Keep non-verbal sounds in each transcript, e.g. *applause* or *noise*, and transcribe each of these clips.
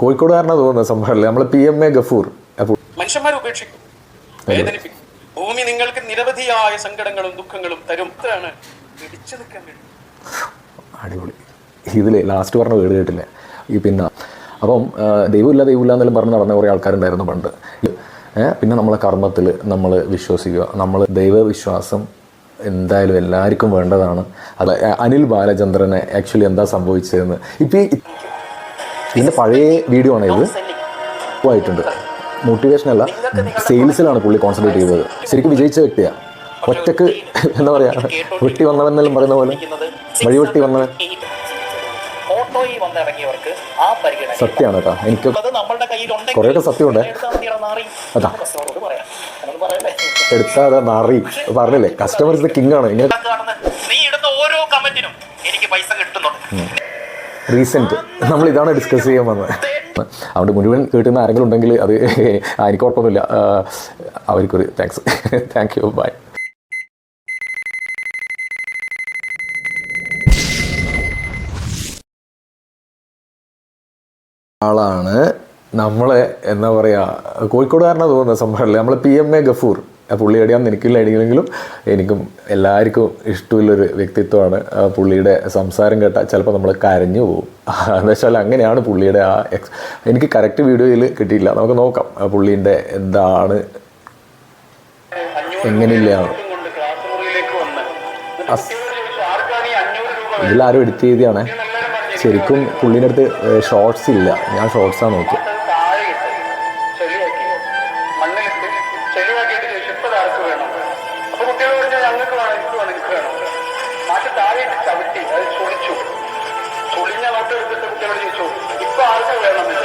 കോഴിക്കോടുകാരനാ തോന്നുന്നത് സംഭവമല്ലേ? നമ്മൾ P M A Gafoor. മനുഷ്യന്മാരെ ഉപേക്ഷിക്കും. വേദനിപ്പിക്കും. ഭൂമി നിങ്ങൾക്ക് നിരവധിയായ സങ്കടങ്ങളും ദുഃഖങ്ങളും തരും. പിടിച്ചു നിൽക്കാൻ അടിപൊളി. ഇതിൽ ലാസ്റ്റ് പറഞ്ഞ വീട് കേട്ടില്ല? ഈ പിന്നെ അപ്പം ദൈവമില്ല ദൈവമില്ല എന്നെല്ലാം പറഞ്ഞ് നടന്ന കുറേ ആൾക്കാരുണ്ടായിരുന്നു പണ്ട്. പിന്നെ നമ്മളെ കർമ്മത്തിൽ നമ്മൾ വിശ്വസിക്കുക. നമ്മൾ ദൈവവിശ്വാസം എന്തായാലും എല്ലാവർക്കും വേണ്ടതാണ്. അത് അനിൽ ബാലചന്ദ്രനെ ആക്ച്വലി എന്താ സംഭവിച്ചതെന്ന്. ഇപ്പം ഇതിന്റെ പഴയ വീഡിയോ ആണ് ഇത്. ആയിട്ടുണ്ട്. മോട്ടിവേഷൻ അല്ല സെയിൽസിലാണ് പുള്ളി കോൺസെൻട്രേറ്റ് ചെയ്തത്. ശരിക്കും വിജയിച്ച വ്യക്തിയാണ് ഒറ്റയ്ക്ക് എന്താ പറയുക വെട്ടി വന്നവെന്നെല്ലാം പറയുന്ന പോലെ. വഴിവെട്ടി വന്നവൻ. സത്യമാണ് കേട്ടോ. എനിക്ക് കുറേയൊക്കെ സത്യമുണ്ട്. അതാ. പറയാം പറയല്ലേ എടുത്താതെ നാറി. പറഞ്ഞില്ലേ കസ്റ്റമേഴ്സ് കിങ് ആണ്. ഇങ്ങനെ ഓരോ കമന്റിനും എനിക്ക് പൈസ കിട്ടുന്നുണ്ട്. റീസെന്റ് നമ്മൾ ഇതാണ് ഡിസ്കസ് ചെയ്യാൻ വന്നത്. അതുകൊണ്ട് മുഴുവൻ കേട്ടുന്ന ആരെങ്കിലും ഉണ്ടെങ്കിൽ അത് എനിക്ക് കുഴപ്പമൊന്നുമില്ല അവർക്കൊരു താങ്ക്സ് താങ്ക് യു ബൈ ആളാണ് നമ്മളെ എന്താ പറയുക കോഴിക്കോടുകാരനാ തോന്നുന്ന സംഭവമല്ലേ നമ്മൾ പി എം എ ഗഫൂർ. പുള്ളി അടിയാൻ എനിക്കില്ല എങ്കിലും എനിക്കും എല്ലാവർക്കും ഇഷ്ടമുള്ളൊരു വ്യക്തിത്വമാണ്. പുള്ളിയുടെ സംസാരം കേട്ടാൽ ചിലപ്പോൾ നമ്മൾ കരഞ്ഞു പോകും എന്ന് വെച്ചാൽ അങ്ങനെയാണ് പുള്ളിയുടെ ആ എക്സ് എനിക്ക് കറക്റ്റ് വീഡിയോയിൽ കിട്ടിയില്ല നമുക്ക് നോക്കാം. പുള്ളീന്റെ എന്താണ്? എങ്ങനെയില്ല കൊണ്ട് ക്ലാസ് മുറിയിലേക്ക് വന്ന് അസ്- ഇതിലാരും എഡിറ്റ് ചെയ്തതാണ്? ശരിക്കും പുള്ളീന്റെ അടുത്ത് ഷോർട്സ് ഇല്ല. ഞാൻ ഷോർട്സാണ് നോക്കിയത് ഇപ്പൊ ആർക്ക് വേണം. അപ്പൊ കുട്ടികൾ പറഞ്ഞാൽ ഞങ്ങൾക്ക് വേണം എനിക്ക് വേണം എനിക്ക് വേണം. മാറ്റി താഴെ ചവിട്ടി അത് ചൊളിച്ചു. ചൊളിഞ്ഞ നോട്ട് എടുത്തിട്ട് കുട്ടികളോട് ചോദിച്ചു ഇപ്പൊ ആർക്ക് വേണമെന്നില്ല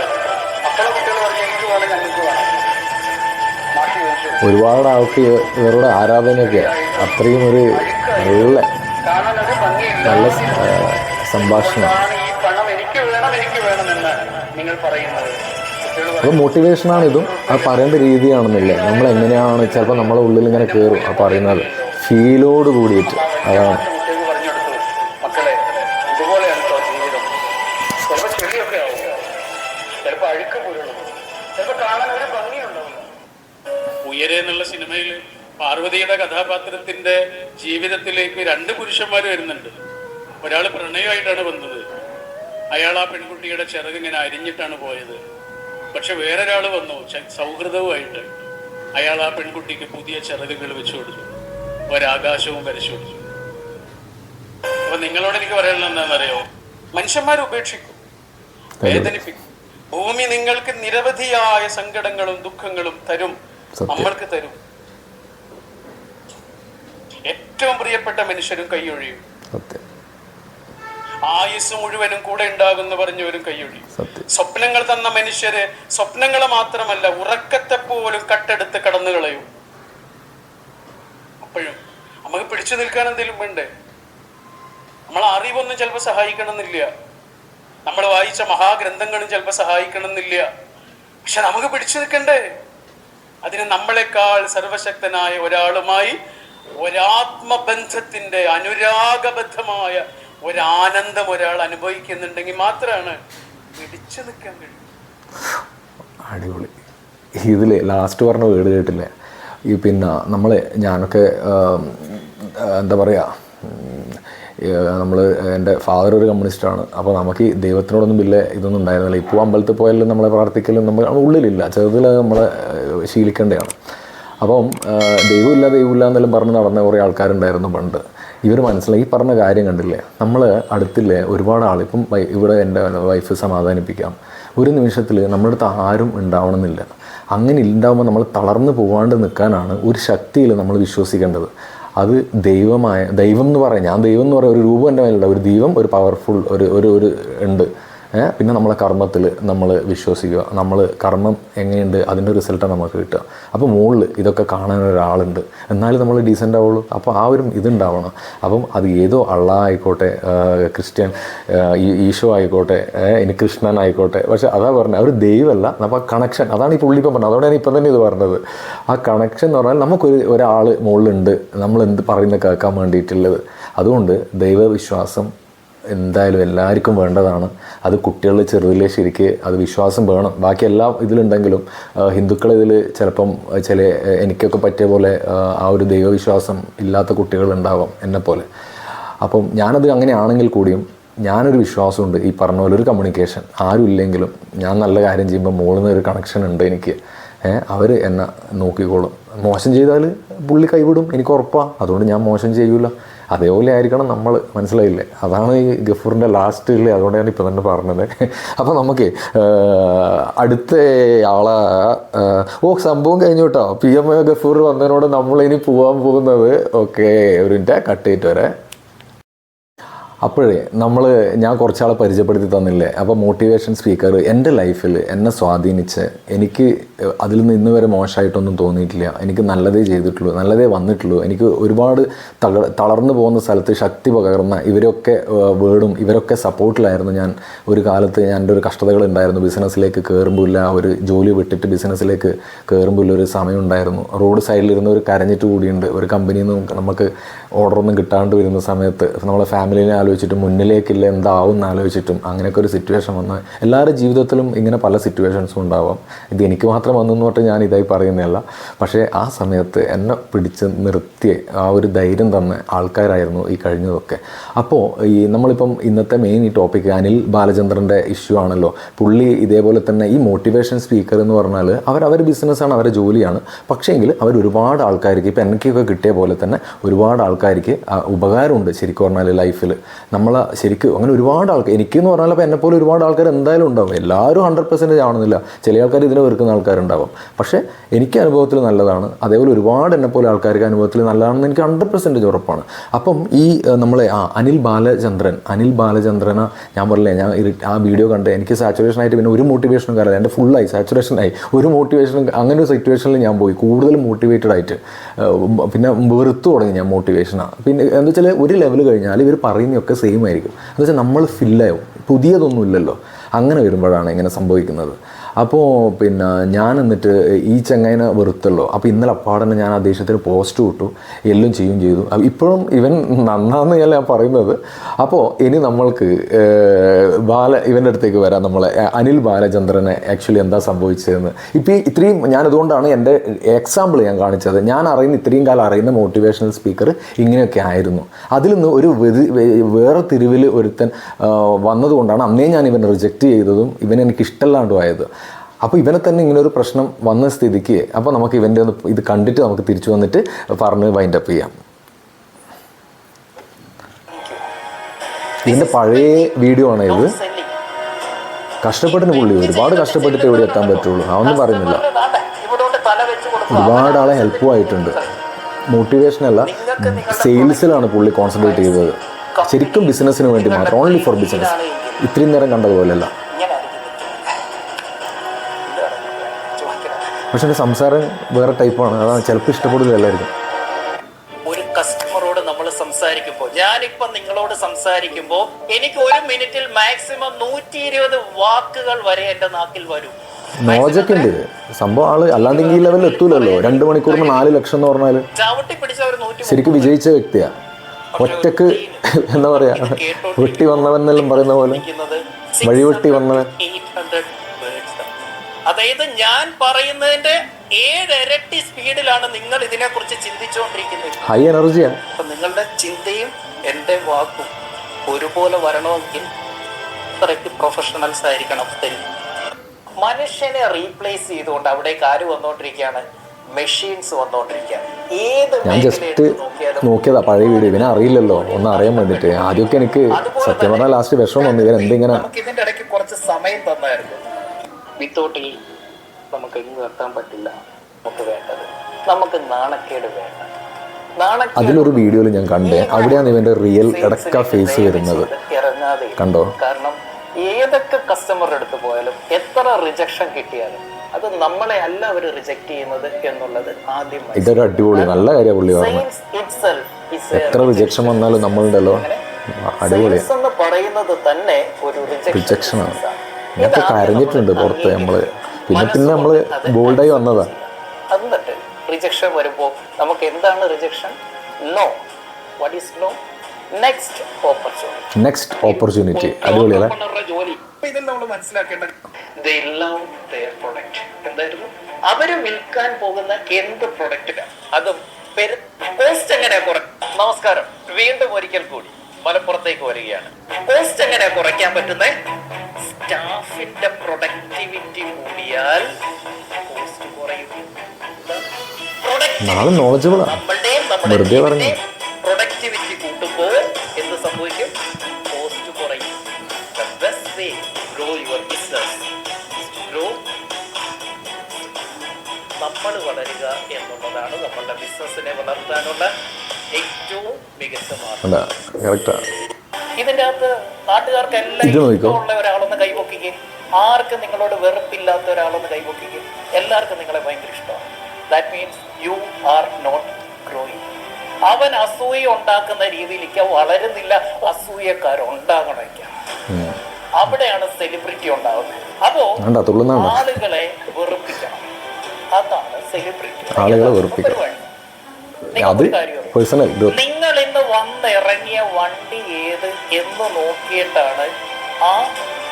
അപ്പോഴും കുട്ടികൾ പറഞ്ഞു എനിക്ക് വേണം ഞങ്ങൾക്ക് വേണം. ഒരുപാട് ആൾക്ക് ഇവരുടെ ആരാധനയൊക്കെ അത്രയും ഒരു നല്ല നല്ല സംഭാഷണം. ഈ പണം എനിക്ക് വേണം എനിക്ക് വേണമെന്ന് നിങ്ങൾ പറയുന്നത്. അപ്പോൾ മോട്ടിവേഷനാണ് ഇതും. അത് പറയേണ്ട രീതിയാണെന്നില്ലേ. നമ്മൾ എങ്ങനെയാണ് ചിലപ്പോൾ നമ്മളെ ഉള്ളിൽ ഇങ്ങനെ കയറും ആ പറയുന്നത് ഫീലോട് കൂടിയിട്ട്. അതാണ്. ഉയരെന്നുള്ള ഉയരെ എന്നുള്ള സിനിമയിൽ പാർവതിയുടെ കഥാപാത്രത്തിന്റെ ജീവിതത്തിലേക്ക് രണ്ട് പുരുഷന്മാർ വരുന്നുണ്ട്. ഒരാൾ പ്രണയമായിട്ടാണ് വന്നത്. അയാൾ ആ പെൺകുട്ടിയുടെ ചിറക് ഇങ്ങനെ അരിഞ്ഞിട്ടാണ് പോയത്. പക്ഷെ വേറൊരാൾ വന്നു. സൗഹൃദവുമായിട്ട്. അയാൾ ആ പെൺകുട്ടിക്ക് പുതിയ ചിറകുകൾ വെച്ചു കൊടുത്തു. ഒരാകാശവും വരച്ചു കൊടുത്തു. അപ്പൊ നിങ്ങളോട് എനിക്ക് പറയാനുള്ള എന്താണെന്നറിയോ? മനുഷ്യന്മാർ ഉപേക്ഷിക്കും. വേദനിപ്പിക്കും. ഭൂമി നിങ്ങൾക്ക് നിരവധിയായ സങ്കടങ്ങളും ദുഃഖങ്ങളും തരും. നമ്മൾക്ക് തരും. ഏറ്റവും പ്രിയപ്പെട്ട മനുഷ്യരും കൈയൊഴിയും. ആയുസ് മുഴുവനും കൂടെ ഉണ്ടാകുമെന്ന് പറഞ്ഞവരും കൈയൊഴി സ്വപ്നങ്ങൾ തന്ന മനുഷ്യര് സ്വപ്നങ്ങൾ മാത്രമല്ല ഉറക്കത്തെ പോലും കട്ടെടുത്ത് കടന്നു കളയും. അപ്പോഴും നമുക്ക് പിടിച്ചു നിൽക്കാൻ എന്തെങ്കിലും വേണ്ടേ? നമ്മളെ അറിവൊന്നും ചിലപ്പോൾ സഹായിക്കണമെന്നില്ല. നമ്മൾ വായിച്ച മഹാഗ്രന്ഥങ്ങളും ചിലപ്പോൾ സഹായിക്കണമെന്നില്ല. പക്ഷെ നമുക്ക് പിടിച്ചു നിൽക്കണ്ടേ? അതിന് നമ്മളെക്കാൾ സർവശക്തനായ ഒരാളുമായി ഒരാത്മബന്ധത്തിന്റെ അനുരാഗബദ്ധമായ ഒരാനന്ദം ഒരാൾ അനുഭവിക്കുന്നുണ്ടെങ്കിൽ മാത്രമാണ് പിടിച്ചു നിൽക്കാൻ കഴിയും. അടിപൊളി. ഇതിൽ ലാസ്റ്റ് പറഞ്ഞ വീട് കേട്ടില്ലേ? ഈ പിന്നെ നമ്മൾ ഞാനൊക്കെ എന്താ പറയുക നമ്മൾ എന്റെ ഫാദർ ഒരു കമ്മ്യൂണിസ്റ്റാണ് അപ്പോൾ നമുക്ക് ഈ ദൈവത്തിനോടൊന്നും വലിയ ഇതൊന്നും ഉണ്ടായിരുന്നില്ല. ഇപ്പോൾ അമ്പലത്തിൽ പോയാലും നമ്മളെ പ്രാർത്ഥിക്കലും നമ്മൾ ഉള്ളിലില്ല. ചെറുതിൽ നമ്മളെ ശീലിക്കേണ്ടതാണ്. അപ്പം ദൈവമില്ല ദൈവമില്ല എന്നെല്ലാം പറഞ്ഞ് നടന്ന കുറേ ആൾക്കാരുണ്ടായിരുന്നു പണ്ട്. ഇവർ മനസ്സിലായി. ഈ പറഞ്ഞ കാര്യം കണ്ടില്ലേ? നമ്മൾ അടുത്തില്ലേ ഒരുപാട് ആൾ ഇപ്പം ഇവിടെ എന്റെ വൈഫ് സമാധാനിപ്പിക്കാം. ഒരു നിമിഷത്തിൽ നമ്മുടെ അടുത്ത് ആരും ഉണ്ടാവണമെന്നില്ല. അങ്ങനെ ഉണ്ടാകുമ്പോൾ നമ്മൾ തളർന്നു പോകാണ്ട് നിൽക്കാനാണ് ഒരു ശക്തിയിൽ നമ്മൾ വിശ്വസിക്കേണ്ടത്. അത് ദൈവമായ ദൈവം എന്ന് പറയാം. ഞാൻ ദൈവം എന്ന് പറയാം ഒരു രൂപം എന്റെ മേലുള്ള ഒരു ദൈവം ഒരു പവർഫുൾ ഒരു ഒരു ഉണ്ട്? പിന്നെ നമ്മളെ കർമ്മത്തിൽ നമ്മൾ വിശ്വസിക്കുക. നമ്മൾ കർമ്മം എങ്ങനെയുണ്ട്? അതിന്റെ റിസൾട്ടാണ് നമുക്ക് കിട്ടുക. അപ്പോൾ മുകളിൽ ഇതൊക്കെ കാണാൻ ഒരാളുണ്ട്. എന്നാലും നമ്മൾ ഡീസന്റ് ആവുള്ളൂ. അപ്പോൾ ആ ഒരു ഇതുണ്ടാവണം. അപ്പം അത് ഏതോ അള്ള ആയിക്കോട്ടെ ക്രിസ്ത്യൻ ഈശോ ആയിക്കോട്ടെ ഇനി കൃഷ്ണൻ ആയിക്കോട്ടെ. പക്ഷെ അതാ പറഞ്ഞത് അവർ ദൈവമല്ല നമ്മൾ കണക്ഷൻ അതാണ് ഈ പുള്ളി ഇപ്പം പറഞ്ഞത് ഞാൻ ഇപ്പം തന്നെ ഇത് പറഞ്ഞത്. ആ കണക്ഷൻ എന്ന് പറഞ്ഞാൽ നമുക്കൊരു ഒരാൾ മുകളിലുണ്ട്. നമ്മൾ എന്ത് പറയുന്നത് കേൾക്കാൻ വേണ്ടിയിട്ടുള്ളത്. അതുകൊണ്ട് ദൈവവിശ്വാസം എന്തായാലും എല്ലാവർക്കും വേണ്ടതാണ്. അത് കുട്ടികളിൽ ചെറുതിലെ ശരിക്ക് അത് വിശ്വാസം വേണം. ബാക്കി എല്ലാം ഇതിലുണ്ടെങ്കിലും ഹിന്ദുക്കൾ ഇതിൽ ചിലപ്പം ചില എനിക്കൊക്കെ പറ്റിയ പോലെ ആ, ഒരു ദൈവവിശ്വാസം ഇല്ലാത്ത കുട്ടികളുണ്ടാവാം എന്നെപ്പോലെ പോലെ. അപ്പം ഞാനത് അങ്ങനെയാണെങ്കിൽ കൂടിയും ഞാനൊരു വിശ്വാസമുണ്ട് ഈ പറഞ്ഞ പോലെ ഒരു കമ്മ്യൂണിക്കേഷൻ ആരും ഇല്ലെങ്കിലും ഞാൻ നല്ല കാര്യം ചെയ്യുമ്പോൾ മുകളിൽ നിന്ന് ഒരു കണക്ഷൻ ഉണ്ട് എനിക്ക്. അവർ എന്നെ നോക്കിക്കോളും. മോശം ചെയ്താൽ പുള്ളി കൈവിടും എനിക്ക് ഉറപ്പാണ് അതുകൊണ്ട് ഞാൻ മോശം ചെയ്യൂല. അതേപോലെ ആയിരിക്കണം നമ്മൾ മനസ്സിലായില്ലേ? അതാണ് ഈ ഗഫൂറിന്റെ ലാസ്റ്റിൽ അതുകൊണ്ടാണ് ഇപ്പം തന്നെ പറഞ്ഞത്. അപ്പോൾ നമുക്ക് അടുത്ത ആളെ ഓ സംഭവം കഴിഞ്ഞു കേട്ടോ പി എ ഗഫൂർ വന്നതിനോട് നമ്മളിനി പോകാൻ പോകുന്നത്. ഓക്കെ ഒരു മിനിറ്റ് കട്ട് ചെയ്തിട്ട് വരെ. അപ്പോഴേ നമ്മൾ ഞാൻ കുറച്ചാളെ പരിചയപ്പെടുത്തി തന്നില്ലേ? അപ്പോൾ മോട്ടിവേഷൻ സ്പീക്കർ എന്റെ ലൈഫിൽ എന്നെ സ്വാധീനിച്ച് എനിക്ക് അതിൽ നിന്ന് ഇന്ന് വരെ മോശമായിട്ടൊന്നും തോന്നിയിട്ടില്ല. എനിക്ക് നല്ലതേ ചെയ്തിട്ടുള്ളൂ നല്ലതേ വന്നിട്ടുള്ളൂ. എനിക്ക് ഒരുപാട് തള തളർന്നു പോകുന്ന സ്ഥലത്ത് ശക്തി പകർന്ന ഇവരൊക്കെ വേർഡും ഇവരൊക്കെ സപ്പോർട്ടിലായിരുന്നു ഞാൻ. ഒരു കാലത്ത് ഞാൻ എന്റെ ഒരു കഷ്ടതകൾ ഉണ്ടായിരുന്നു ബിസിനസ്സിലേക്ക് കയറുമ്പോൾ ഇല്ല ഒരു ജോലി വിട്ടിട്ട് ബിസിനസ്സിലേക്ക് കയറുമ്പോൾ ഒരു സമയം ഉണ്ടായിരുന്നു. റോഡ് സൈഡിലിരുന്ന് ഒരു കരഞ്ഞിട്ട് കൂടിയുണ്ട്. ഒരു കമ്പനിയിൽ നിന്ന് നമുക്ക് ഓർഡറൊന്നും കിട്ടാണ്ട് വരുന്ന സമയത്ത് നമ്മളെ ഫാമിലിനെ ആലോചിച്ചിട്ടും മുന്നിലേക്കില്ല എന്താവും ആലോചിച്ചിട്ടും അങ്ങനെയൊക്കെ ഒരു സിറ്റുവേഷൻ വന്ന് എല്ലാവരുടെ ജീവിതത്തിലും ഇങ്ങനെ പല സിറ്റുവേഷൻസും ഉണ്ടാവാം. ഇത് എനിക്ക് മാത്രം വന്നു തൊട്ട് ഞാൻ ഇതായി പറയുന്നതല്ല. പക്ഷേ ആ സമയത്ത് എന്നെ പിടിച്ച് നിർത്തിയ ആ ഒരു ധൈര്യം തന്ന ആൾക്കാരായിരുന്നു ഈ കഴിഞ്ഞതൊക്കെ. അപ്പോൾ ഈ നമ്മളിപ്പം ഇന്നത്തെ മെയിൻ ഈ ടോപ്പിക് അനിൽ ബാലചന്ദ്രന്റെ ഇഷ്യൂ ആണല്ലോ. പുള്ളി ഇതേപോലെ തന്നെ ഈ മോട്ടിവേഷൻ സ്പീക്കർ എന്ന് പറഞ്ഞാൽ അവർ അവർ ബിസിനസ്സാണ് അവരുടെ ജോലിയാണ്. പക്ഷേങ്കിൽ അവർ ഒരുപാട് ആൾക്കാർക്ക് ഇപ്പം എനിക്കൊക്കെ കിട്ടിയ പോലെ തന്നെ ഒരുപാട് ആൾക്കാർക്ക് ഉപകാരമുണ്ട് ശരിക്കും പറഞ്ഞാൽ ലൈഫിൽ നമ്മൾ ശരിക്കും അങ്ങനെ ഒരുപാട് ആൾക്കാർ എനിക്ക് എന്ന് പറഞ്ഞാൽ ഇപ്പോൾ എന്നെപ്പോലെ ഒരുപാട് ആൾക്കാർ എന്തായാലും ഉണ്ടാവും. എല്ലാവരും ഹൺഡ്രഡ് പെർസെന്റേജ് ആവണമെന്നില്ല ചില ആൾക്കാർ ഇതിനെ വെറുക്കുന്ന ആൾക്കാരുണ്ടാവും. പക്ഷേ എനിക്ക് അനുഭവത്തിൽ നല്ലതാണ്. അതേപോലെ ഒരുപാട് എന്നെപ്പോലെ ആൾക്കാർക്ക് അനുഭവത്തിൽ നല്ലതാണെന്ന് എനിക്ക് ഹൺഡ്രഡ് പെർസെന്റേജ് ഉറപ്പാണ്. അപ്പം ഈ നമ്മളെ ആ അനിൽ ബാലചന്ദ്രൻ അനിൽ ബാലചന്ദ്രന ഞാൻ പറഞ്ഞില്ലേ ഞാൻ ആ വീഡിയോ കണ്ട് എനിക്ക് സാച്ചുറേഷൻ ആയിട്ട് പിന്നെ ഒരു മോട്ടിവേഷനും കാര്യമില്ല എന്റെ ഫുള്ളായി സാച്ചുറേഷൻ ആയി. ഒരു മോട്ടിവേഷനും അങ്ങനെ ഒരു സിറ്റുവേഷനിൽ ഞാൻ പോയി. കൂടുതൽ മോട്ടിവേറ്റഡ് ആയിട്ട് പിന്നെ വെറുത്തു തുടങ്ങി ഞാൻ മോട്ടിവേഷനാണ് പിന്നെ എന്താ വെച്ചാൽ ഒരു ലെവൽ കഴിഞ്ഞാൽ ഇവർ പറയുന്നതൊക്കെ സെയിം ആയിരിക്കും. എന്ന് വെച്ചാൽ നമ്മൾ ഫില്ലാവും പുതിയതൊന്നുമില്ലല്ലോ അങ്ങനെ വരുമ്പോഴാണ് ഇങ്ങനെ സംഭവിക്കുന്നത്. അപ്പോൾ പിന്നെ ഞാൻ എന്നിട്ട് ഈ ചങ്ങായിനെ വെറുത്തല്ലോ അപ്പോൾ ഇന്നലെ അപ്പാടന്നെ ഞാൻ ആ പോസ്റ്റ് വിട്ടു എല്ലാം ചെയ്യും ചെയ്തു. ഇപ്പോഴും ഇവൻ നന്നാന്ന് ഞാൻ പറയുന്നത്. അപ്പോൾ ഇനി നമ്മൾക്ക് ബാല ഇവന്റെ അടുത്തേക്ക് വരാം നമ്മളെ. അനിൽ ബാലചന്ദ്രനെ ആക്ച്വലി എന്താ സംഭവിച്ചതെന്ന്. ഇപ്പോൾ ഇത്രയും ഞാൻ അതുകൊണ്ടാണ് എന്റെ എക്സാമ്പിൾ ഞാൻ കാണിച്ചത്. ഞാൻ അറിയുന്ന ഇത്രയും കാലം അറിയുന്ന മോട്ടിവേഷണൽ സ്പീക്കർ ഇങ്ങനെയൊക്കെ ആയിരുന്നു. അതിൽ നിന്ന് ഒരു വേറെ തിരിവിൽ ഒരുത്തൻ വന്നതുകൊണ്ടാണ് അന്നേ ഞാൻ ഇവനെ റിജക്റ്റ് ചെയ്തതും ഇവൻ എനിക്ക് ഇഷ്ടമല്ലാണ്ടും ആയത്. അപ്പോൾ ഇവനെ തന്നെ ഇങ്ങനെ ഒരു പ്രശ്നം വന്ന സ്ഥിതിക്ക് അപ്പോൾ നമുക്ക് ഇവന്റെ ഒന്ന് ഇത് കണ്ടിട്ട് നമുക്ക് തിരിച്ചു വന്നിട്ട് പറഞ്ഞ് വൈൻഡ് അപ്പ് ചെയ്യാം. ഇതിന്റെ പഴയ വീഡിയോ ആണ് ഇത്. കഷ്ടപ്പെട്ടിന് പുള്ളി ഒരുപാട് കഷ്ടപ്പെട്ടിട്ട് ഇവിടെ എത്താൻ പറ്റുള്ളൂ. അതൊന്നും പറയുന്നില്ല. ഒരുപാട് ആളെ ഹെൽപ്പും ആയിട്ടുണ്ട്. മോട്ടിവേഷൻ അല്ല സെയിൽസിലാണ് പുള്ളി കോൺസെൻട്രേറ്റ് ചെയ്തത്. ശരിക്കും ബിസിനസ്സിന് വേണ്ടി മാത്രം ഓൺലി ഫോർ ബിസിനസ് ഇത്രയും നേരം കണ്ടതുപോലെയല്ല. പക്ഷെ എന്റെ സംസാരം വേറെ ടൈപ്പാണ്. അതാണ് ചിലപ്പോൾ ഇഷ്ടപ്പെടില്ല എല്ലാവർക്കും. ഒരു കസ്റ്റമറോട് നമ്മൾ സംസാരിക്കുമ്പോൾ ഞാനിപ്പോ നിങ്ങളോട് സംസാരിക്കുമ്പോൾ എനിക്ക് ഒരു മിനിറ്റിൽ മാക്സിമം നൂറ്റി ഇരുപത് വാക്കുകൾ വരെ എന്റെ നാക്കിൽ വരും. നോജൊക്കെ ഉണ്ട് സംഭവം ആൾ അല്ലാണ്ടെങ്കിൽ ഈ ലെവലിൽ എത്തൂലല്ലോ. രണ്ട് മണിക്കൂറിന് നാല് ലക്ഷം എന്ന് പറഞ്ഞാൽ ശരിക്കും വിജയിച്ച വ്യക്തിയാ. ഒറ്റയ്ക്ക് *laughs* എന്താ പറയാ? വെട്ടി വന്നവൻ എന്നെല്ലാം പറയുന്ന പോലെ. വഴിവെട്ടി വന്നവൻ. 800 words. അതായത് ഞാൻ പറയുന്നതിന്റെ ഏഴരട്ടി സ്പീഡിലാണ് നിങ്ങൾ ഇതിനെ കുറിച്ച് ചിന്തിച്ചുകൊണ്ടിരിക്കുന്നത് ഹൈ എനർജിയാണ് അപ്പൊ നിങ്ങളുടെ ചിന്തയും എന്റെ വാക്കും ഒരുപോലെ വരണമെങ്കിൽ അത്രയ്ക്ക് പ്രൊഫഷണൽസ് ആയിരിക്കണം. തരും മനുഷ്യനെ റീപ്ലേസ് ചെയ്തുകൊണ്ട് അവിടേക്ക് ആര് വന്നുകൊണ്ടിരിക്കുകയാണ് മെഷീൻസ് വന്നുകൊണ്ടിരിക്കുകയാണ് ഏത് ഞാൻ ജസ്റ്റ് നോക്കിയതാ പഴയ വീഡിയോ. ഇവനെ അറിയില്ലല്ലോ. ഒന്ന് അറിയാൻ വേണ്ടിയിട്ട് ആദ്യമൊക്കെ എനിക്ക് സത്യം പറഞ്ഞാൽ ലാസ്റ്റ് വിഷമം വന്നു. ഇവൻ എന്തിങ്ങനെ നമുക്ക് ഇതിന്റെ ഇടയ്ക്ക് കുറച്ച് സമയം തന്നായിരുന്നു. വിത്തൗട്ട് നമുക്ക് എങ്ങ് നിർത്താൻ പറ്റില്ല. നമുക്ക് വേണ്ടത് നമുക്ക് നാണക്കേട് വേണ്ട. അതിലൊരു വീഡിയോയിൽ ഞാൻ കണ്ടേ അവിടെയാണ് ഇവന്റെ റിയൽ ഇടക്ക ഫേസ് വരുന്നത്. കണ്ടോ? കാരണം ഏതൊക്കെ കസ്റ്റമറുടെ അടുത്ത് പോയാലും എത്ര റിജക്ഷൻ കിട്ടിയാലും അത് നമ്മളെ അല്ല അവർ റിജക്ട് ചെയ്യുന്നത് എന്നുള്ളത് ആദ്യം ഇതൊരു അടിപൊളി നല്ല കാര്യം പുള്ളി എത്ര റിജക്ഷൻ വന്നാലും നമ്മളുണ്ടല്ലോ അടിപൊളി. എന്ന് പറയുന്നത് തന്നെ ഒരു റിജക്ഷൻ ആണ്. ഇതാദ്യം കരഞ്ഞിട്ടുണ്ട് നമ്മൾ പുറത്ത് നമ്മൾ. പിന്നെ പിന്നെ നമ്മൾ നമ്മൾ ബോൾഡായി വന്നതാ. എന്നിട്ട് റിജക്ഷൻ വരുമ്പോൾ നമുക്ക് എന്താണ് rejection no what is no next opportunity next opportunity അടിപൊളിയല്ലേ? ജോലി. ഇതെല്ലാം നമ്മൾ മനസ്സിലാക്കേണ്ടത് ദേ ലവ് their പ്രൊഡക്റ്റ് എന്തായിരുന്നു? അവർ വിൽക്കാൻ പോകുന്ന എന്ത് പ്രൊഡക്റ്റിലാണ് അതും കോസ്റ്റ് എങ്ങനെയാ കുറ- നമസ്കാരം. വീണ്ടും ഒരിക്കൽ കൂടി. മലപ്പുറത്തേക്ക് വരികയാണ്. കോസ്റ്റ് എങ്ങനെ കുറയ്ക്കാൻ പറ്റുന്നത് സ്റ്റാഫിന്റെ പ്രൊഡക്ടിവിറ്റി കൂടിയാൽ കോസ്റ്റ് കുറയും. നമ്മളുടെയും വെറുതെ പ്രൊഡക്ടിവിറ്റി കൂട്ടുമ്പോൾ എന്ത് സംഭവിക്കും? കോസ്റ്റ് കുറയും. The best way grow your your grow നമ്മൾ വളരുക എന്നുള്ളതാണ് നമ്മളുടെ ബിസിനസ്സിനെ വളർത്താനുള്ള ഏറ്റവും മികച്ച മാർഗം ഇതിന്റെ അകത്ത് നാട്ടുകാർക്കെല്ലാം ഉള്ള ഒരാളെന്ന്. കൈപൊക്കിക്ക് ആർക്കും നിങ്ങളോട് വെറുപ്പില്ലാത്ത ഒരാളെന്ന് കൈപൊക്കിക്ക് എല്ലാവർക്കും നിങ്ങളെ ഭയങ്കര ഇഷ്ടമാണ്. That means you are not growing അവൻ അസൂയ ഉണ്ടാക്കുന്ന രീതിയിലേക്ക് വളരുന്നില്ല. അസൂയക്കാർ ഉണ്ടാകണയ്ക്ക അവിടെയാണ് സെലിബ്രിറ്റി ഉണ്ടാവുന്നത്. അപ്പോ ആളുകളെ വെറുപ്പിക്കണം. അതാണ് സെലിബ്രിറ്റി ആളുകളെ വെറുപ്പിക്കണം. അത് പേഴ്സണൽ നിങ്ങൾ ഇന്ന് വന്നിറങ്ങിയ വണ്ടി ഏത് എന്ന് നോക്കിയിട്ടാണ് ആ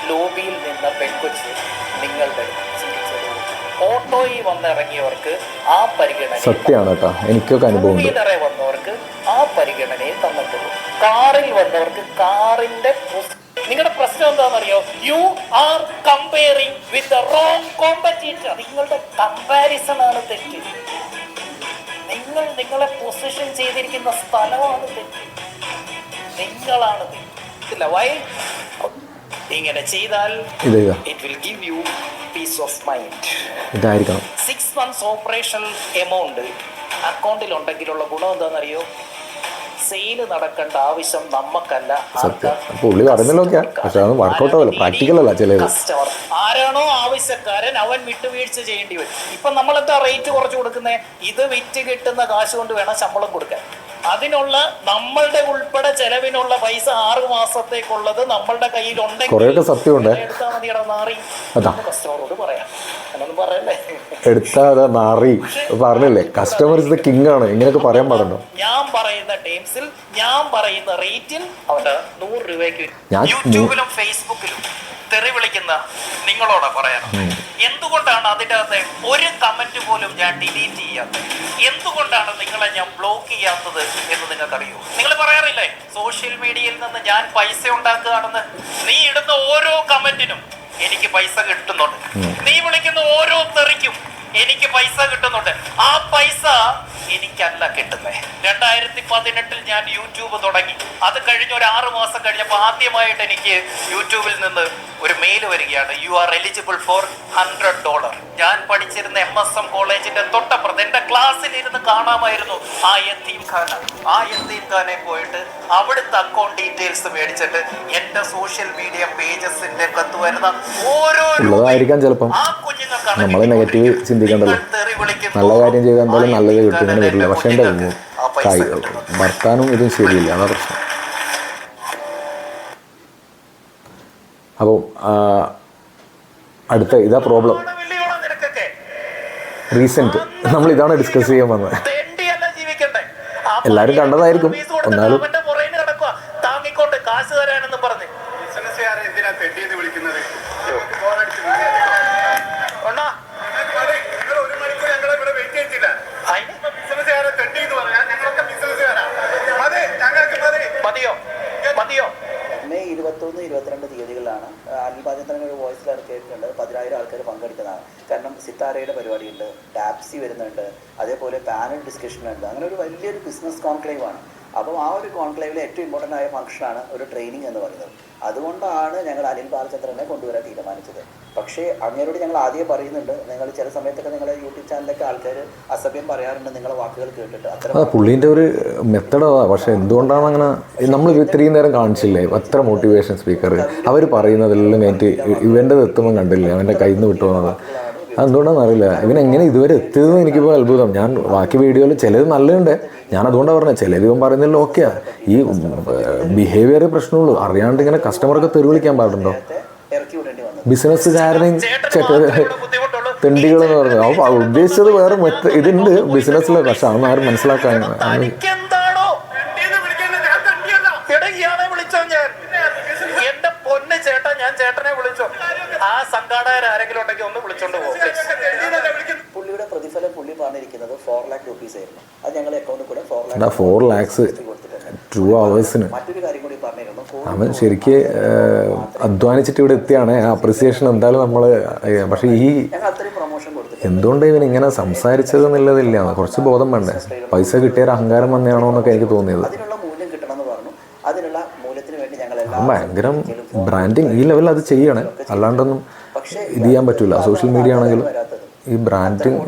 ലോബിയിൽ നിന്ന പെൺകൊച്ച് നിങ്ങളുടെ ഓട്ടോയിൽ വന്നിറങ്ങിയവർക്ക് ആ പരിഗണന സത്യമാണ് കേട്ടോ. എനിക്കൊക്കെ അനുഭവം വന്നവർക്ക് ആ പരിഗണനയെ തന്നിട്ടുള്ളൂ. കാറിൽ വന്നവർക്ക് കാറിന്റെ നിങ്ങളുടെ പ്രശ്നം എന്താണെന്നറിയോ? You are comparing with wrong competitor നിങ്ങളുടെ കമ്പാരിസൺ ആണ് തെറ്റ്. നിങ്ങൾ നിങ്ങളെ പൊസിഷൻ ചെയ്തിരിക്കുന്ന സ്ഥലമാണ് തെറ്റ് നിങ്ങളാണ് തെറ്റില്ല വൈ ഇങ്ങനെ ചെയ്താൽ it will give you peace of mind ഇതായിരിക്കണം. സിക്സ് മന്ത്സ് ഓപ്പറേഷൻ എമൗണ്ട് അക്കൗണ്ടിൽ ഉണ്ടെങ്കിലുള്ള ഗുണം എന്താണെന്നറിയോ? സെയിൽ നടക്കേണ്ട ആവശ്യം നമ്മക്കല്ല. സത്യം. അപ്പോൾ ഉള്ളി പറയുന്നല്ലോ പക്ഷെ അത് വർക്കൗട്ട് ആവില്ല. പ്രാക്ടിക്കൽ അല്ല ചിലത്. കസ്റ്റമർ ആരാണോ ആവശ്യക്കാരൻ അവൻ വിട്ടുവീഴ്ച ചെയ്യേണ്ടി വരും. ഇപ്പൊ നമ്മൾ എന്താ റേറ്റ് കുറച്ച് കൊടുക്കുന്നത് ഇത് വിറ്റ് കിട്ടുന്ന കാശ് കൊണ്ട് വേണം ശമ്പളം കൊടുക്കാൻ. അതിനുള്ള നമ്മളുടെ ഉൾപ്പെടെ ചെലവിനുള്ള പൈസ ആറ് മാസത്തേക്കുള്ളത് നമ്മളുടെ കയ്യിലുണ്ടെങ്കിൽ കുറെയൊക്കെ സത്യമുണ്ട്. എടുത്താൽ മതിയടാ നാറി. കസ്റ്റമറോട് പറയാം. അങ്ങനൊന്നും പറയല്ലേ? എടുത്താ മാറി നാറി. പറഞ്ഞില്ലേ? കസ്റ്റമർ ഇസ് ദ കിങ് ആണ്. ഇങ്ങനെയൊക്കെ പറയാൻ പാടുണ്ടോ? ഞാൻ പറയുന്ന ടൈംസിൽ ഞാൻ പറയുന്ന റേറ്റിൽ അവന്റെ നൂറ് രൂപയ്ക്ക് ഞാൻ യൂട്യൂബിലും ഫേസ്ബുക്കിലും തെറി വിളിക്കുന്ന നിങ്ങളോട് പറയാം എന്തുകൊണ്ടാണ് അതിന്റെ അകത്തെ ഒരു കമന്റ് പോലും ഞാൻ ഡിലീറ്റ് ചെയ്യാത്തത്? എന്തുകൊണ്ടാണ് നിങ്ങളെ ഞാൻ ബ്ലോക്ക് ചെയ്യാത്തത് എന്ന് നിങ്ങൾക്കറിയോ? നിങ്ങൾ പറയാറില്ലേ? സോഷ്യൽ മീഡിയയിൽ നിന്ന് ഞാൻ പൈസ ഉണ്ടാക്കുകയാണെന്ന്. നീ ഇടുന്ന ഓരോ കമന്റിനും എനിക്ക് പൈസ കിട്ടുന്നുണ്ട്. നീ വിളിക്കുന്ന ഓരോ തെറിക്കും എനിക്ക് പൈസ കിട്ടുന്നുണ്ട്. ആ പൈസ എനിക്കല്ല കിട്ടുന്നത് രണ്ടായിരത്തി പതിനെട്ടിൽ ഞാൻ യൂട്യൂബ് തുടങ്ങി. അത് കഴിഞ്ഞ ഒരു ആറ് മാസം കഴിഞ്ഞപ്പോൾ ആദ്യമായിട്ട് എനിക്ക് യൂട്യൂബിൽ നിന്ന് ഒരു മെയിൽ വരികയാണ്. You are eligible for hundred dollar ഞാൻ പഠിച്ചിരുന്ന എം എസ് എം കോളേജിന്റെ തൊട്ടപ്പുറത്ത് എന്റെ ക്ലാസ്സിൽ ഇരുന്ന് കാണാമായിരുന്നു ആ യത്തീം ഖാന. ആ യത്തീം ഖാനെ പോയിട്ട് അവിടുത്തെ അക്കൗണ്ട് ഡീറ്റെയിൽസ് മേടിച്ചിട്ട് എന്റെ സോഷ്യൽ മീഡിയ പേജസിന്റെ കത്ത് വരുന്ന ഓരോ ചിലപ്പം. ആ കുഞ്ഞുങ്ങൾക്കാണ് നമ്മൾ നെഗറ്റീവ് ചിന്തിക്കണ്ടല്ലോ നല്ല കാര്യം ചെയ്താൽ എന്തായാലും നല്ലത് കിട്ടും. വരില്ല. പക്ഷെ എന്റെ ഭർത്താനും കായ് വർത്താനും ഇതും ശരിയില്ല. അതാ പ്രശ്നം. അപ്പോൾ അടുത്ത ഇതാ പ്രോബ്ലം റീസെന്റ് റീസെന്റ് നമ്മൾ ഇതാണ് ഡിസ്കസ് ചെയ്യാൻ വന്നത്? എല്ലാവരും കണ്ടതായിരിക്കും. എന്നാലും- അൽബാചന്ദ്രൻ ഒരു വോയിസിൽ ഇറക്കിയിട്ടുണ്ട്. പതിനായിരം ആൾക്കാർ പങ്കെടുക്കുന്നതാണ് കാരണം സിത്താരയുടെ പരിപാടിയുണ്ട്. ടാപ്സി വരുന്നുണ്ട്. അതേപോലെ പാനൽ ഡിസ്കഷൻ ഉണ്ട്. അങ്ങനെ ഒരു വലിയൊരു ബിസിനസ് കോൺക്ലേവ് ആണ്. അപ്പം ആ ഒരു കോൺക്ലേവിലെ ഏറ്റവും ഇമ്പോർട്ടന്റ് ആയ ഫംഗ്ഷനാണ് ഒരു ട്രെയിനിങ് എന്ന് പറയുന്നത്. അതുകൊണ്ടാണ് ഞങ്ങൾ അനിൽ ബാലചന്ദ്രനെ കൊണ്ടുവരാൻ തീരുമാനിച്ചത്. പക്ഷേ അങ്ങേരോട് ഞങ്ങൾ ആദ്യം പറയുന്നുണ്ട് നിങ്ങൾ ചില സമയത്തൊക്കെ നിങ്ങളുടെ യൂട്യൂബ് ചാനലിലൊക്കെ ആൾക്കാർ അസഭ്യം പറയാറുണ്ട് നിങ്ങളെ വാക്കുകൾ കേട്ടിട്ട്. അത്ര പുള്ളീന്റെ ഒരു മെത്തഡ് പക്ഷേ എന്തുകൊണ്ടാണ് അങ്ങനെ നമ്മൾ ഇത്രയും നേരം കാണിച്ചില്ലേ? അത്ര മോട്ടിവേഷൻ സ്പീക്കർ അവർ പറയുന്നതെല്ലാം കഴിഞ്ഞിട്ട് ഇവന്റെ എത്തുമ്പോൾ കണ്ടില്ലേ? അവന്റെ കയ്യിൽ നിന്ന് വിട്ടു പോകുന്നത് അതെന്തുകൊണ്ടാണെന്ന് അറിയില്ല ഇവൻ എങ്ങനെ ഇതുവരെ എത്തിയതെന്ന് എനിക്കിപ്പോൾ അത്ഭുതം. ഞാൻ ബാക്കി വീഡിയോയിൽ ചിലത് നല്ലതുണ്ട്. ഞാൻ അതുകൊണ്ടാണ് പറഞ്ഞത്. ചിലത് ഇവൻ പറയുന്നതിൽ ഓക്കെയാ. ഈ ബിഹേവിയർ പ്രശ്നമുള്ളൂ. അറിയാണ്ട് ഇങ്ങനെ കസ്റ്റമർക്ക് തെറി വിളിക്കാൻ പാടുണ്ടോ? ബിസിനസ്സുകാരനെയും എന്ന് പറഞ്ഞു. അപ്പോൾ ഉദ്ദേശിച്ചത് വേറെ മറ്റേ ഇതുണ്ട് ബിസിനസ്സിലെ പക്ഷെ അതൊന്നും ആരും മനസ്സിലാക്കാൻ സംഘാടകർ ആരെങ്കിലും ഉണ്ടെങ്കിൽ ഒന്ന് വിളിച്ചോണ്ട് പോകും പുള്ളിയുടെ പ്രതിഫലം പുള്ളി പറഞ്ഞിരിക്കുന്നത് ഫോർ ലാക്ക് റുപ്പീസ് ആയിരുന്നു. അത് ഞങ്ങളുടെ അക്കൗണ്ടിൽ കൂടെ four lakh four lakhs two അവേഴ്സിന് മറ്റൊരു കാര്യം കൂടി പറഞ്ഞിരുന്നു. അവൻ ശരിക്ക് അധ്വാനിച്ചിട്ട് ഇവിടെ എത്തിയാണ്. അപ്രിസിയേഷൻ എന്തായാലും നമ്മൾ പക്ഷേ ഈ ഞങ്ങൾ എന്തുകൊണ്ട് ഇവൻ ഇങ്ങനെ സംസാരിച്ചത് എന്നുള്ളതില്ല. കുറച്ച് ബോധം വേണ്ടേ? പൈസ കിട്ടിയ ഒരു അഹങ്കാരം വന്നെയാണോ എന്നൊക്കെ എനിക്ക് തോന്നിയത്. അതിനുള്ള മൂല്യം കിട്ടണമെന്ന് പറഞ്ഞു. അതിനുള്ള മൂല്യത്തിന് വേണ്ടി ഞങ്ങൾ എല്ലാ ഭയങ്കര ബ്രാൻഡിങ് ഈ ലെവലിൽ അത് ചെയ്യണേ. അല്ലാണ്ടൊന്നും ഇത് ചെയ്യാൻ പറ്റില്ല സോഷ്യൽ മീഡിയ ആണെങ്കിലും ഈ ബ്രാൻഡിങ്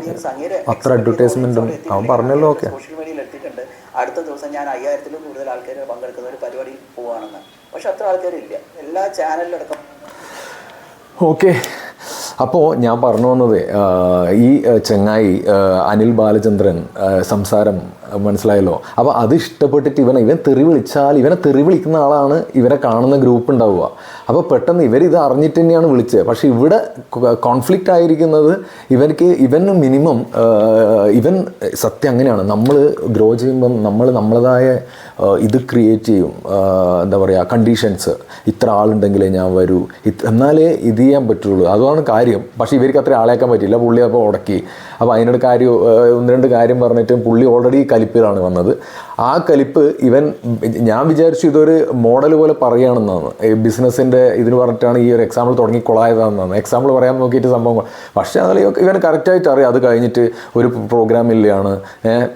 അത്ര അഡ്വർടൈസ്മെന്റും അവൻ പറഞ്ഞല്ലോ ഓക്കെ സോഷ്യൽ മീഡിയയിൽ എത്തിയിട്ടുണ്ട്. അടുത്ത ദിവസം ഞാൻ അയ്യായിരത്തിലും കൂടുതൽ ആൾക്കാർ പങ്കെടുക്കുന്ന ഒരു പരിപാടിയിൽ പോവാണെന്ന്. പക്ഷെ അത്ര ആൾക്കാരില്ല എല്ലാ ചാനലിലടക്കം ഓക്കെ അപ്പോൾ ഞാൻ പറഞ്ഞു വന്നത് ഈ ചെങ്ങായി അനിൽ ബാലചന്ദ്രൻ സംസാരം മനസ്സിലായല്ലോ. അപ്പോൾ അത് ഇഷ്ടപ്പെട്ടിട്ട് ഇവനെ ഇവൻ തെറി വിളിച്ചാൽ ഇവനെ തെറി വിളിക്കുന്ന ആളാണ് ഇവരെ കാണുന്ന ഗ്രൂപ്പ് ഉണ്ടാവുക. അപ്പോൾ പെട്ടെന്ന് ഇവരിത് അറിഞ്ഞിട്ട് തന്നെയാണ് വിളിച്ചത്. പക്ഷേ ഇവിടെ കോൺഫ്ലിക്റ്റ് ആയിരിക്കുന്നത് ഇവർക്ക് ഇവന് മിനിമം ഇവൻ സത്യം അങ്ങനെയാണ്. നമ്മൾ ഗ്രോ ചെയ്യുമ്പം നമ്മൾ നമ്മളതായ ഇത് ക്രിയേറ്റ് ചെയ്യും. എന്താ പറയുക കണ്ടീഷൻസ് ഇത്ര ആളുണ്ടെങ്കിലേ ഞാൻ വരൂ. ഇത് എന്നാലേ ഇത് ചെയ്യാൻ പറ്റുള്ളൂ. അതാണ് കാര്യം. പക്ഷേ ഇവർക്ക് അത്ര ആളേക്കാൻ പറ്റില്ല പുള്ളി അപ്പോൾ ഉടക്കി. അപ്പോൾ അതിനോട് കാര്യം ഒന്ന് രണ്ട് കാര്യം പറഞ്ഞിട്ട് പുള്ളി ഓൾറെഡി കലിപ്പിലാണ് വന്നത്. ആ കലിപ്പ് ഇവൻ ഞാൻ വിചാരിച്ചു ഇതൊരു മോഡൽ പോലെ പറയുകയാണെന്നാണ്. ഈ ബിസിനസ്സിന്റെ ഇതിന് പറഞ്ഞിട്ടാണ് ഈ ഒരു എക്സാമ്പിൾ തുടങ്ങി കൊളായതാണെന്നാണ്. എക്സാമ്പിൾ പറയാൻ നോക്കിയിട്ട് സംഭവം പക്ഷേ അതിൽ ഇവൻ കറക്റ്റായിട്ട് അറിയാം. അത് കഴിഞ്ഞിട്ട് ഒരു പ്രോഗ്രാമില്ലാണ്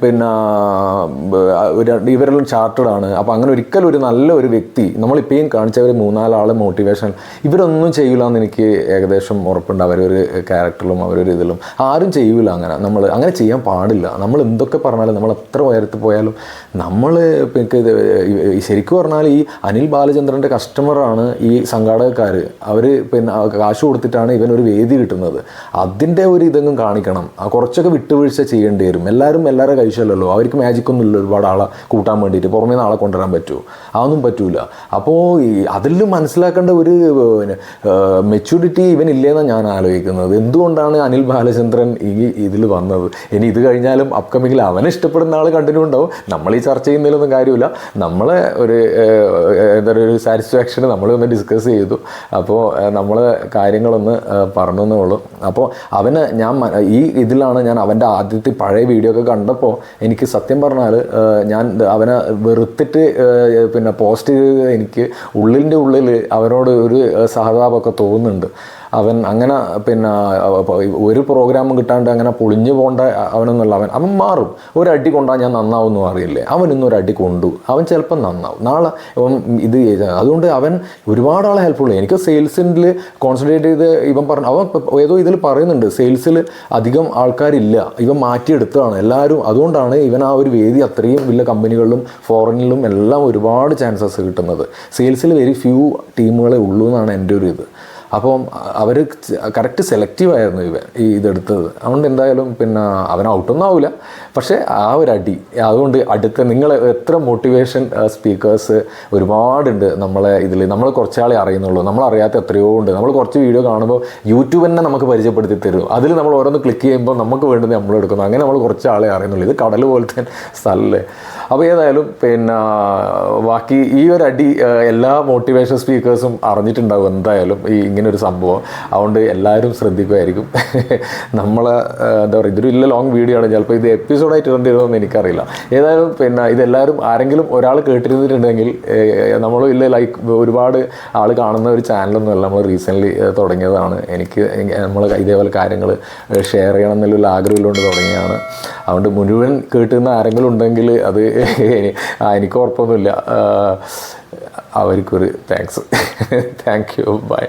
പിന്നെ ആ, ഒരു ഇവരെല്ലാം ചാർട്ടഡ് ആണ്. അപ്പോൾ അങ്ങനെ ഒരിക്കലും ഒരു നല്ല ഒരു വ്യക്തി നമ്മളിപ്പോഴും കാണിച്ച ഒരു മൂന്നാലാളെ മോട്ടിവേഷൻ ഇവരൊന്നും ചെയ്യില്ല എന്ന് എനിക്ക് ഏകദേശം ഉറപ്പുണ്ട്. അവരൊരു ക്യാരക്ടറിലും അവരൊരു ഇതിലും. ആരും ചെയ്യില്ല അങ്ങനെ. നമ്മൾ അങ്ങനെ ചെയ്യാൻ പാടില്ല. നമ്മൾ എന്തൊക്കെ പറഞ്ഞാലും നമ്മൾ എത്ര ഉയരത്തിൽ പോയാലും നമ്മൾ ശരിക്കും പറഞ്ഞാൽ ഈ അനിൽ ബാലചന്ദ്രന്റെ കസ്റ്റമറാണ് ഈ സംഘാടകക്കാർ അവർ പിന്നെ കാശ് കൊടുത്തിട്ടാണ് ഇവൻ ഒരു വേദി കിട്ടുന്നത്. അതിന്റെ ഒരു ഇതെങ്കിലും കാണിക്കണം. ആ കുറച്ചൊക്കെ വിട്ടുവീഴ്ച ചെയ്യേണ്ടി വരും. എല്ലാവരും എല്ലാവരുടെ കഴിച്ചല്ലോ അവർക്ക് മാജിക് ഒന്നും ഇല്ല. ഒരുപാട് ആളെ കൂട്ടാൻ വേണ്ടിയിട്ട് പുറമേ ആളെ കൊണ്ടുവരാൻ പറ്റുമോ? അതൊന്നും പറ്റൂല. അപ്പോൾ ഈ അതിലും മനസ്സിലാക്കേണ്ട ഒരു മെച്യൂരിറ്റി ഇവൻ ഇല്ലേന്നാണ് ഞാൻ ആലോചിക്കുന്നത്. എന്തുകൊണ്ടാണ് അനിൽ ബാലചന്ദ്രൻ ഈ ഇതിൽ വന്നത്? ഇനി ഇത് കഴിഞ്ഞാലും അപ്കമിങ്ങിൽ അവനെ ഇഷ്ടപ്പെടുന്ന ആൾ കണ്ടിന്യൂ ഉണ്ടാവും. നമ്മൾ ഈ ചർച്ച ചെയ്യുന്നതിലൊന്നും കാര്യമില്ല. നമ്മളെ ഒരു എന്താ പറയുക ഒരു സാറ്റിസ്ഫാക്ഷൻ നമ്മളൊന്ന് ഡിസ്കസ് ചെയ്തു. അപ്പോൾ നമ്മൾ കാര്യങ്ങളൊന്ന് പറഞ്ഞു എന്നേ ഉള്ളൂ അപ്പോൾ അവന് ഞാൻ ഈ ഇതിലാണ് ഞാൻ അവന്റെ ആദ്യത്തെ പഴയ വീഡിയോ ഒക്കെ കണ്ടപ്പോൾ എനിക്ക് സത്യം പറഞ്ഞാൽ ഞാൻ അവനെ വെറുത്തിട്ട് പിന്നെ പോസ്റ്റ് ചെയ്ത് എനിക്ക് ഉള്ളിന്റെ ഉള്ളിൽ അവനോട് ഒരു സഹതാപമൊക്കെ തോന്നുന്നുണ്ട്. അവൻ അങ്ങനെ പിന്നെ ഒരു പ്രോഗ്രാമും കിട്ടാണ്ട് അങ്ങനെ പൊളിഞ്ഞു പോകേണ്ട അവനൊന്നുമല്ല. അവൻ അവൻ മാറും. ഒരടി കൊണ്ടാൽ ഞാൻ നന്നാവും എന്നും അറിയില്ലേ? അവൻ ഇന്നൊരു അടി കൊണ്ടു. അവൻ ചിലപ്പം നന്നാവും. നാളെ ഇവൻ ഇത് അതുകൊണ്ട് അവൻ ഒരുപാട് ആളെ ഹെൽപ്ഫുൾ എനിക്ക് സെയിൽസിൽ കോൺസെൻട്രേറ്റ് ചെയ്ത് ഇവൻ പറഞ്ഞു അവൻ ഏതോ ഇതിൽ പറയുന്നുണ്ട് സെയിൽസിൽ അധികം ആൾക്കാരില്ല. ഇവൻ മാറ്റിയെടുത്തതാണ്. എല്ലാവരും അതുകൊണ്ടാണ് ഇവൻ ആ ഒരു വേദി അത്രയും വലിയ കമ്പനികളിലും ഫോറിനിലും എല്ലാം ഒരുപാട് ചാൻസസ് കിട്ടുന്നത്. സെയിൽസിൽ വെരി ഫ്യൂ ടീമുകളെ ഉള്ളൂ എന്നാണ് എന്റെ ഒരു ഇത്. അപ്പം അവർ കറക്റ്റ് സെലക്റ്റീവ് ആയിരുന്നു ഇവൻ ഈ ഇതെടുത്തത്. അതുകൊണ്ട് എന്തായാലും പിന്നെ അവൻ ഔട്ടൊന്നും ആവില്ല പക്ഷേ ആ ഒരു അടി അതുകൊണ്ട് അടുത്ത നിങ്ങൾ എത്ര മോട്ടിവേഷൻ സ്പീക്കേഴ്സ് ഒരുപാടുണ്ട് നമ്മളെ ഇതിൽ നമ്മൾ കുറച്ചാളെ അറിയുന്നുള്ളൂ. നമ്മളറിയാത്ത എത്രയോ ഉണ്ട്. നമ്മൾ കുറച്ച് വീഡിയോ കാണുമ്പോൾ യൂട്യൂബ് തന്നെ നമുക്ക് പരിചയപ്പെടുത്തി തരും. അതിൽ നമ്മൾ ഓരോന്ന് ക്ലിക്ക് ചെയ്യുമ്പോൾ നമുക്ക് വേണ്ടത് നമ്മൾ എടുക്കുന്നു അങ്ങനെ നമ്മൾ കുറച്ചാളെ അറിയുന്നുള്ളൂ. ഇത് കടൽ പോലത്തെ സ്ഥലല്ലേ. അപ്പോൾ ഏതായാലും പിന്നെ ബാക്കി ഈ ഒരു അടി എല്ലാ മോട്ടിവേഷൻ സ്പീക്കേഴ്സും അറിഞ്ഞിട്ടുണ്ടാവും എന്തായാലും ഈ ഇങ്ങനൊരു സംഭവം. അതുകൊണ്ട് എല്ലാവരും ശ്രദ്ധിക്കുമായിരിക്കും. *laughs* നമ്മളെ എന്താ പറയുക ഇതൊരു ഇല്ല ലോങ് വീഡിയോ ആണ്. ചിലപ്പോൾ ഇത് എപ്പിസോഡായിട്ട് ഇടേണ്ടി വരുമെന്ന് എനിക്കറിയില്ല. ഏതായാലും പിന്നെ ഇതെല്ലാവരും ആരെങ്കിലും ഒരാൾ കേട്ടിരുന്നിട്ടുണ്ടെങ്കിൽ നമ്മൾ ഇല്ല ലൈക്ക് ഒരുപാട് ആൾ കാണുന്ന ഒരു ചാനലൊന്നുമല്ല നമ്മൾ റീസെന്റ്ലി തുടങ്ങിയതാണ്. എനിക്ക് നമ്മൾ ഇതേപോലെ കാര്യങ്ങൾ ഷെയർ ചെയ്യണം എന്നുള്ള ആഗ്രഹമുള്ളതുകൊണ്ട് തുടങ്ങിയതാണ്. അതുകൊണ്ട് മുഴുവൻ കേട്ടുന്ന ആരെങ്കിലും ഉണ്ടെങ്കിൽ അത് *laughs* എനിക്ക് ഉറപ്പൊന്നുമില്ല. ആ, അവർക്കൊരു താങ്ക്സ് താങ്ക് യു ബൈ